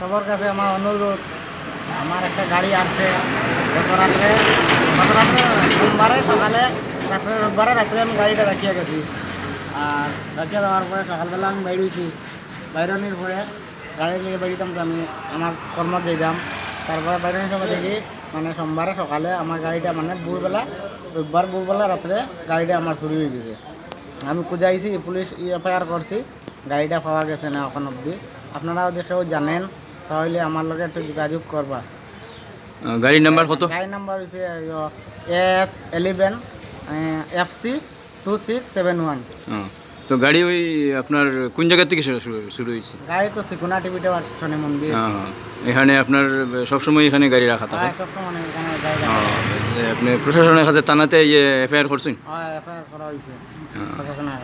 সবার কাছে আমার অনুরোধ, আমার একটা গাড়ি আসছে গত রাত্রে গত রাত্রে সোমবারে সকালে, রাত্রে রোববারে রাত্রে আমি গাড়িটা রাখিয়ে গেছি। আর রাখিয়ে দেওয়ার পরে সকালবেলা আমি বেরিয়েছি বাইরনির পরে গাড়ি নিয়ে বেরিয়েতাম আমি, আমার কর্ম যেতাম তারপরে বাইরনির সময় দেখি মানে সোমবারে সকালে আমার গাড়িটা মানে ভোরবেলা, রোববার ভোরবেলা রাত্রে গাড়িটা আমার চুরি হয়ে গেছে। আমি খুঁজাইছি, পুলিশ এফআইআর করছি, গাড়িটা পাওয়া গেছে না এখন অবধি। আপনারাও দেখেও জানেন তাহলে আমার লগে একটু যোগাযোগ করবা। গাড়ির নাম্বার কত? গাড়ি নাম্বার হচ্ছে S eleven F C two six seven one তো গাড়ি ওই আপনার কোন জায়গা থেকে শুরু হয়েছে গাড়ি তো সিকুনা টিভিতে শনি মন্দির। হ্যাঁ হ্যাঁ। এখানে আপনার সবসময় এখানে গাড়ি রাখা থাকে? হ্যাঁ আপনি প্রশাসনের কাছে থানাতে ইয়ে এফআইআর করছেন? হয় এফআইআর করা হয়েছে হ্যাঁ। প্রশাসনের।